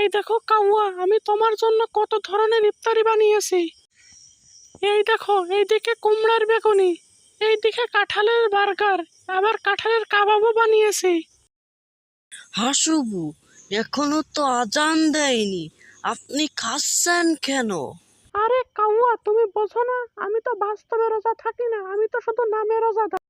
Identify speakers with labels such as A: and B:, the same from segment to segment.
A: এই দেখো কাউয়া আমি তোমার জন্য কত ধরনের ইফতারি বানিয়েছি। এই দেখো এইদিকে কুমড়ার বেগুনি এইদিকে কাঁঠালের বার্গার আবার কাঁঠালের কাবাবও বানিয়েছি।
B: হাসুবু এখনও তো আজান দেয়নি আপনি খাচ্ছেন কেন?
A: আরে কাউয়া তুমি বোঝো না আমি তো বাস্তবে রোজা থাকি না আমি তো শুধু নামে রোজা থাকি।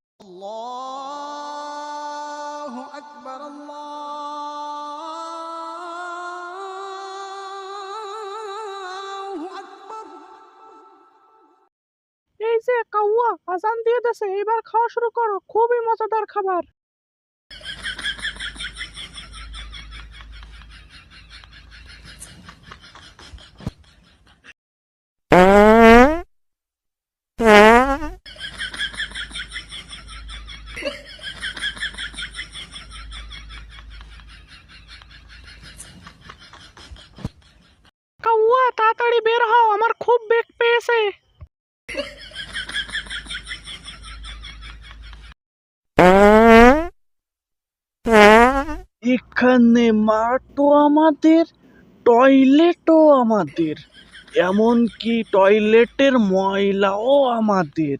A: যে কাউয়া, আজান দিয়ে দেছে এবার খাওয়া শুরু করো, খুবই মজাদার খাবার। তাড়াতাড়ি বের হও, আমার খুব বেগ পেয়েছে।
C: এখানে মাঠও আমাদের টয়লেটও আমাদের এমনকি টয়লেটের ময়লাও আমাদের।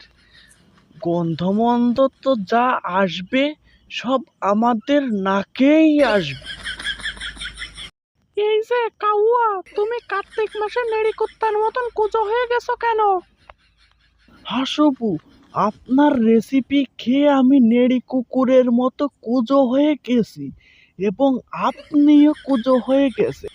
C: গন্ধমন্দ তো যা আসবে সব আমাদের নাকেই আসবে।
A: এই যে কাউয়া তুমি কার্তিক মাসে নেড়ি কুত্তার মতন কুজো হয়ে গেছো কেন?
C: হাসবু আপনার রেসিপি খেয়ে আমি নেড়ি কুকুরের মতো কুজো হয়ে গেছি। এবং আপনিও কুজো হয়ে গেছে।